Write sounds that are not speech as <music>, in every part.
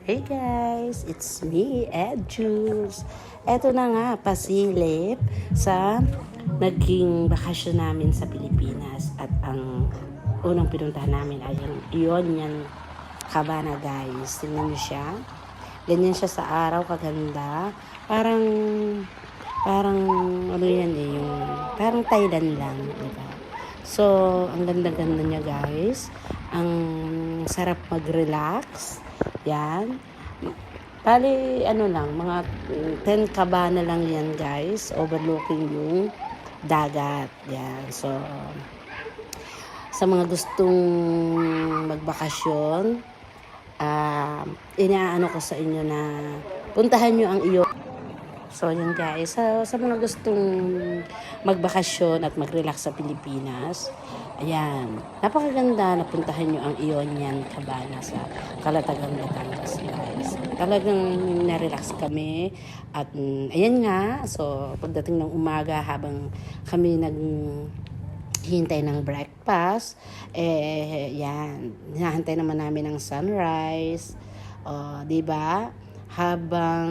Hey guys, it's me, Ed Jules. Eto na nga, pasilip sa naging bakasyon namin sa Pilipinas. At ang unang pinuntahan namin ay yung Ionian Cabana guys. Tingnan niyo siya. Ganyan siya sa araw, kaganda. Parang, parang, ano yan eh, yung, parang Thailand lang, di ba? So, ang ganda-ganda niya guys. Ang sarap mag-relax. Yan. Bali, ano lang, mga mm, 10 kabana lang yan guys. Overlooking yung dagat. Yan. So, sa mga gustong magbakasyon, ah inaano ko sa inyo na puntahan nyo ang iyo. So, yun guys. Sa, sa mga gustong magbakasyon at mag-relax sa Pilipinas, ayan. Napakaganda na puntahan nyo ang Ionian Cabana sa Calatagan, Batangas, guys. Talagang na-relax kami. At mm, ayan nga, so pagdating ng umaga habang kami nag hintay ng breakfast, eh, yan, hinahantay naman namin ng sunrise, o, di ba? Habang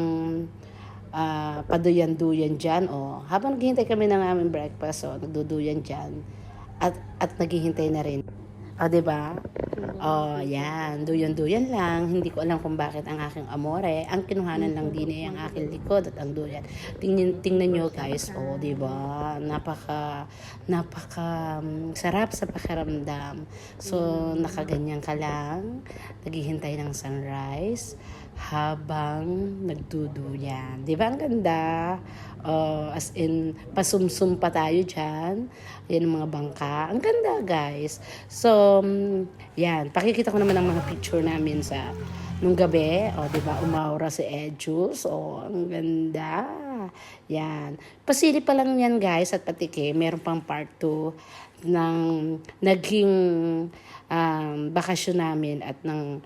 ah, paduyan-duyan dyan, o, habang naghihintay kami ng aming breakfast, o, nagduduyan dyan, at, at naghihintay na rin. O, ba? O, yan, duyan-duyan lang. Hindi ko alam kung bakit ang aking amore. Ang kinuhanan lang din ay ang aking likod at ang duyan. Tingnan, tingnan nyo guys, o, di ba? Napaka, napaka mm, sarap sa pakiramdam. So, nakaganyan ka lang, naghihintay ng sunrise habang nagduduyan. Di ba ang ganda? Uh, as in, pasumsum pa tayo dyan. Yan ang mga bangka. Ang ganda, guys. So, um, yan. Pakikita ko naman ang mga picture namin sa nung gabi. O, di ba? Umaura si Edjus. O, ang ganda. Yan. Pasili pa lang yan, guys, at patike. Meron pang part 2 ng naging um, bakasyon namin at ng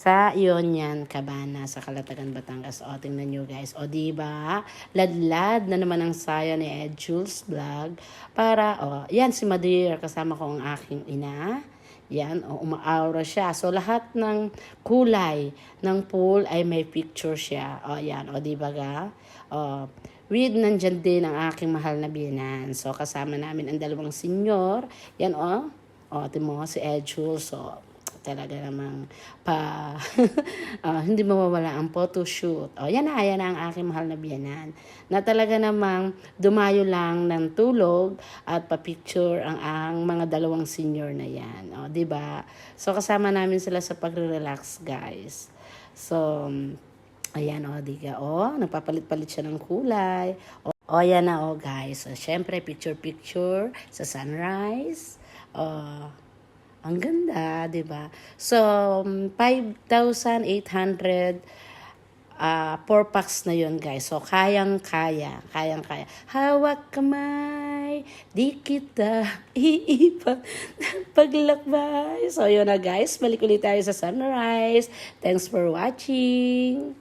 sa Ionian Cabana sa Calatagan, Batangas. O, tingnan nyo guys. O, di ba? Ladlad na naman ang saya ni Ed Jules Vlog. Para, o, yan si Madir. Kasama ko ang aking ina. Yan, o, umaaura siya. So, lahat ng kulay ng pool ay may picture siya. O, yan. O, di ba ga? O, with nandyan din ang aking mahal na biyanan. So, kasama namin ang dalawang senyor. Yan, o. O, timo, si Ed Jules. So, talaga namang pa <laughs> ah, hindi mawawala ang photo shoot. O yan na, yan na ang aking mahal na biyanan. Na talaga namang dumayo lang ng tulog at pa-picture ang, ang mga dalawang senior na yan. O, di ba? So kasama namin sila sa pagre-relax, guys. So, ayan o, di ka. O, nagpapalit-palit siya ng kulay. O, o yan na o, guys. So, syempre, picture-picture sa sunrise. O, ang ganda, 'di ba? So, um, 5,800 ah 4 packs na 'yon, guys. So, kayang-kaya, kayang-kaya. Hawak kamay, di kita <laughs> iipan paglakbay. So, yun na, guys. Balik ulit tayo sa sunrise. Thanks for watching.